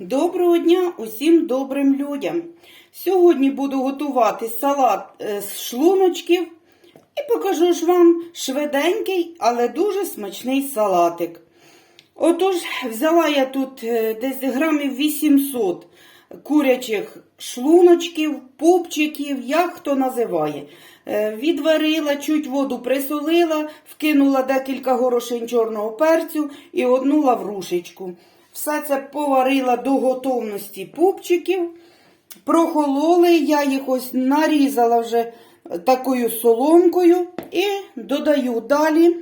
Доброго дня усім добрим людям. Сьогодні буду готувати салат е, з шлуночків і покажу ж вам швиденький, але дуже смачний салатик. Отож, взяла я тут е, десь грамів 800 курячих шлуночків, пупчиків, як хто називає. Е, Відварила, чуть воду присолила, вкинула декілька горошин чорного перцю і одну лаврушечку. Все це поварила до готовності пупчиків. Прохололи, я їх ось нарізала вже такою соломкою і додаю далі.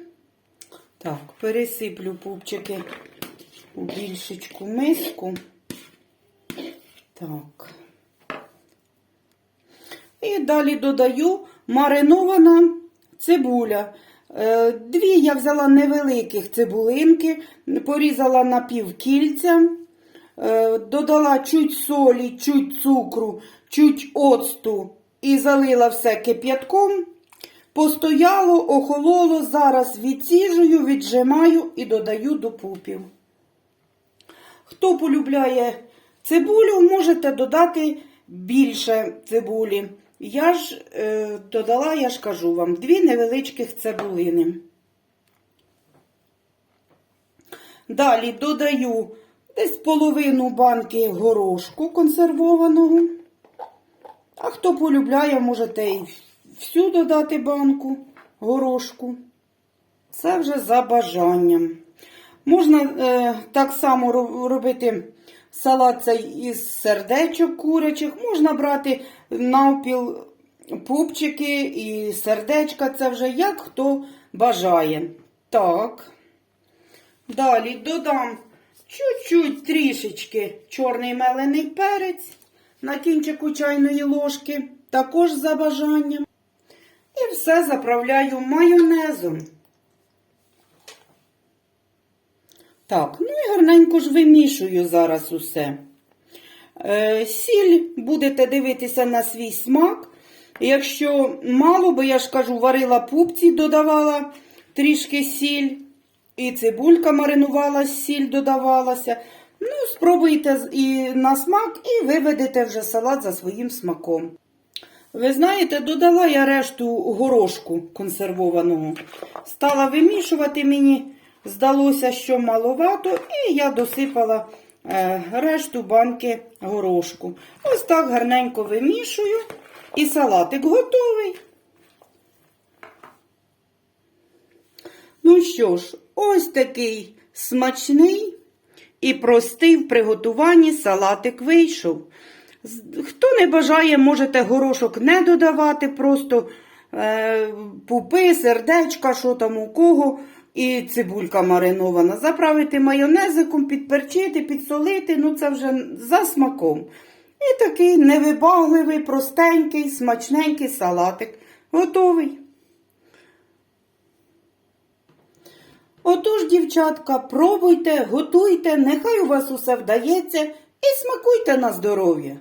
Так, пересиплю пупчики у більшечку миску. Так. І далі додаю маринована цибуля. Е, Дві я взяла невеликих цибулинки, порізала на півкільця, е, додала чуть солі, чуть цукру, чуть оцту і залила все кип'ятком. Постояло, охололо, зараз відсіжую, віджимаю і додаю до пупів. Хто полюбляє цибулю, можете додати більше цибулі. Я ж е, додала, я ж кажу вам, дві невеличких цибулини. Далі додаю десь половину банки горошку консервованого. А хто полюбляє, можете і всю додати банку горошку. Це вже за бажанням. Можна е, так само робити салат цей із сердечок курячих. Можна брати навпіл пупчики і сердечка. Це вже як хто бажає. Так. Далі додам чуть-чуть трішечки чорний мелений перець на кінчику чайної ложки, також за бажанням. І все заправляю майонезом. Так, ну і гарненько ж вимішую зараз усе. Е, сіль будете дивитися на свій смак. Якщо мало, бо я ж кажу, варила пупці, додавала трішки сіль. І цибулька маринувалась, сіль додавалася. Ну, спробуйте і на смак, і виведете вже салат за своїм смаком. Ви знаєте, додала я решту горошку консервованого. Стала вимішувати мені, здалося, що маловато, і я досипала е, решту банки горошку. Ось так гарненько вимішую, і салатик готовий. Ну що ж, ось такий смачний і простий в приготуванні салатик вийшов. Хто не бажає, можете горошок не додавати, просто е, пупи, сердечка, що там у кого, і цибулька маринована. Заправити майонезиком, підперчити, підсолити, ну це вже за смаком. І такий невибагливий, простенький, смачненький салатик. Готовий. Отож, дівчатка, пробуйте, готуйте, нехай у вас усе вдається і смакуйте на здоров'я.